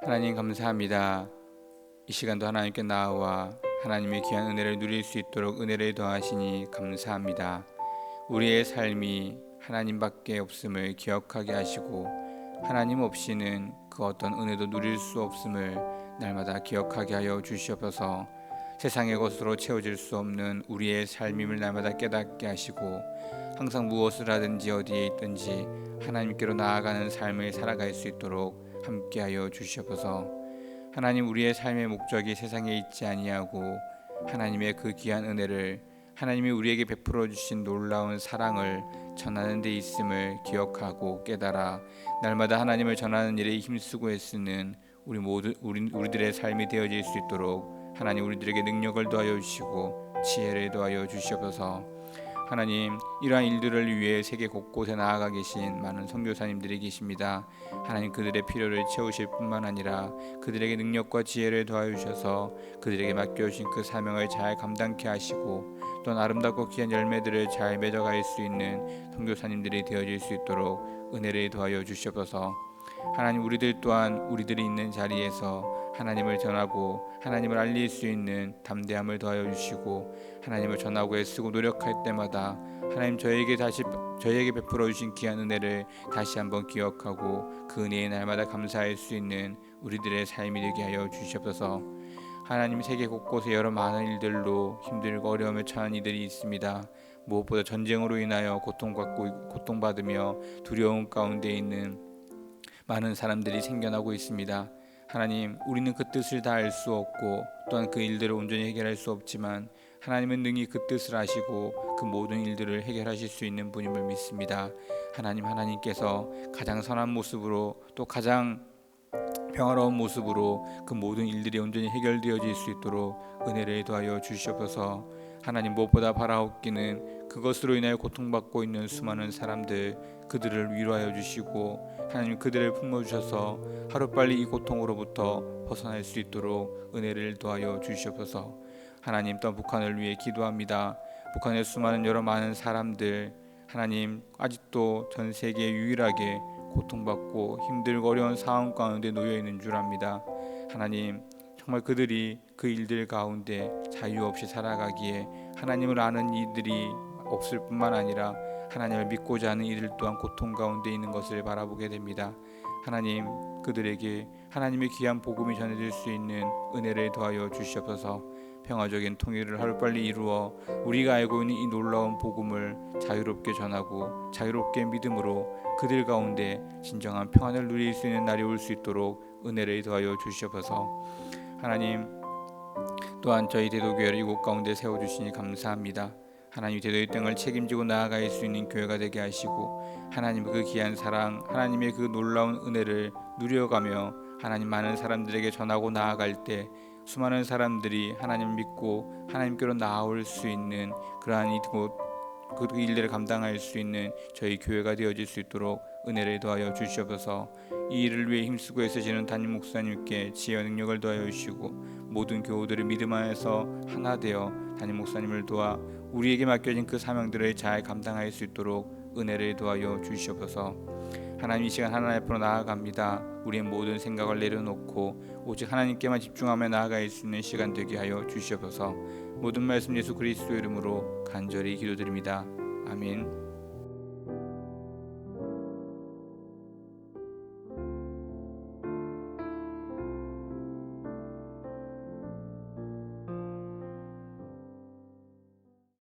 하나님 감사합니다. 이 시간도 하나님께 나와 하나님의 귀한 은혜를 누릴 수 있도록 은혜를 더하시니 감사합니다. 우리의 삶이 하나님밖에 없음을 기억하게 하시고 하나님 없이는 그 어떤 은혜도 누릴 수 없음을 날마다 기억하게 하여 주시옵소서. 세상의 것으로 채워질 수 없는 우리의 삶임을 날마다 깨닫게 하시고 항상 무엇을 하든지 어디에 있든지 하나님께로 나아가는 삶을 살아갈 수 있도록 함께하여 주시옵소서. 하나님 우리의 삶의 목적이 세상에 있지 아니하고 하나님의 그 귀한 은혜를 하나님이 우리에게 베풀어 주신 놀라운 사랑을 전하는 데 있음을 기억하고 깨달아 날마다 하나님을 전하는 일에 힘쓰고 애쓰는 우리 모두 우리 우리들의 삶이 되어질 수 있도록 하나님 우리들에게 능력을 더하여 주시고 지혜를 더하여 주시옵소서. 하나님 이러한 일들을 위해 세계 곳곳에 나아가 계신 많은 선교사님들이 계십니다. 하나님 그들의 필요를 채우실 뿐만 아니라 그들에게 능력과 지혜를 도와주셔서 그들에게 맡겨 주신 그 사명을 잘 감당케 하시고 또한 아름답고 귀한 열매들을 잘 맺어갈 수 있는 선교사님들이 되어질 수 있도록 은혜를 도하여 주시옵소서. 하나님 우리들 또한 우리들이 있는 자리에서 하나님을 전하고 하나님을 알릴 수 있는 담대함을 더하여 주시고 하나님을 전하고 애쓰고 노력할 때마다 하나님 저에게 다시 저에게 베풀어 주신 귀한 은혜를 다시 한번 기억하고 그 은혜의 날마다 감사할 수 있는 우리들의 삶이 되게 하여 주시옵소서. 하나님 세계 곳곳에 여러 많은 일들로 힘들고 어려움에 처한 이들이 있습니다. 무엇보다 전쟁으로 인하여 고통받고 고통받으며 두려움 가운데 있는 많은 사람들이 생겨나고 있습니다. 하나님, 우리는 그 뜻을 다 알 수 없고 또한 그 일들을 온전히 해결할 수 없지만 하나님은 능히 그 뜻을 아시고 그 모든 일들을 해결하실 수 있는 분임을 믿습니다. 하나님, 하나님께서 가장 선한 모습으로 또 가장 평화로운 모습으로 그 모든 일들이 온전히 해결되어질 수 있도록 은혜를 더하여 주시옵소서. 하나님 무엇보다 바라옵기는 그것으로 인하여 고통받고 있는 수많은 사람들 그들을 위로하여 주시고 하나님 그들을 품어 주셔서 하루빨리 이 고통으로부터 벗어날 수 있도록 은혜를 더하여 주시옵소서. 하나님 또 북한을 위해 기도합니다. 북한의 수많은 여러 많은 사람들 하나님 아직도 전 세계에 유일하게 고통받고 힘들고 어려운 상황 가운데 놓여 있는 줄 압니다. 하나님 정말 그들이 그 일들 가운데 자유 없이 살아가기에 하나님을 아는 이들이 없을 뿐만 아니라 하나님을 믿고자 하는 이들 또한 고통 가운데 있는 것을 바라보게 됩니다. 하나님 그들에게 하나님의 귀한 복음이 전해질 수 있는 은혜를 더하여 주시옵소서. 평화적인 통일을 하루빨리 이루어 우리가 알고 있는 이 놀라운 복음을 자유롭게 전하고 자유롭게 믿음으로 그들 가운데 진정한 평안을 누릴 수 있는 날이 올 수 있도록 은혜를 더하여 주시옵소서. 하나님 또한 저희 대도교회를 이곳 가운데 세워 주시니 감사합니다. 하나님 대도의 땅을 책임지고 나아갈 수 있는 교회가 되게 하시고 하나님의 그 귀한 사랑, 하나님의 그 놀라운 은혜를 누려가며 하나님 많은 사람들에게 전하고 나아갈 때 수많은 사람들이 하나님을 믿고 하나님께로 나아올 수 있는 그러한 이곳 그 일들을 감당할 수 있는 저희 교회가 되어질 수 있도록 은혜를 더하여 주시옵소서. 이 일을 위해 힘쓰고 애쓰시는 담임 목사님께 지혜와 능력을 더하여 주시고 모든 교우들의 믿음 안에서 하나 되어 담임 목사님을 도와 우리에게 맡겨진 그 사명들을 잘 감당할 수 있도록 은혜를 더하여 주시옵소서. 하나님 이 시간 하나님 앞으로 나아갑니다. 우리의 모든 생각을 내려놓고 오직 하나님께만 집중하며 나아갈 수 있는 시간 되게 하여 주시옵소서. 모든 말씀 예수 그리스도 이름으로 간절히 기도드립니다. 아멘.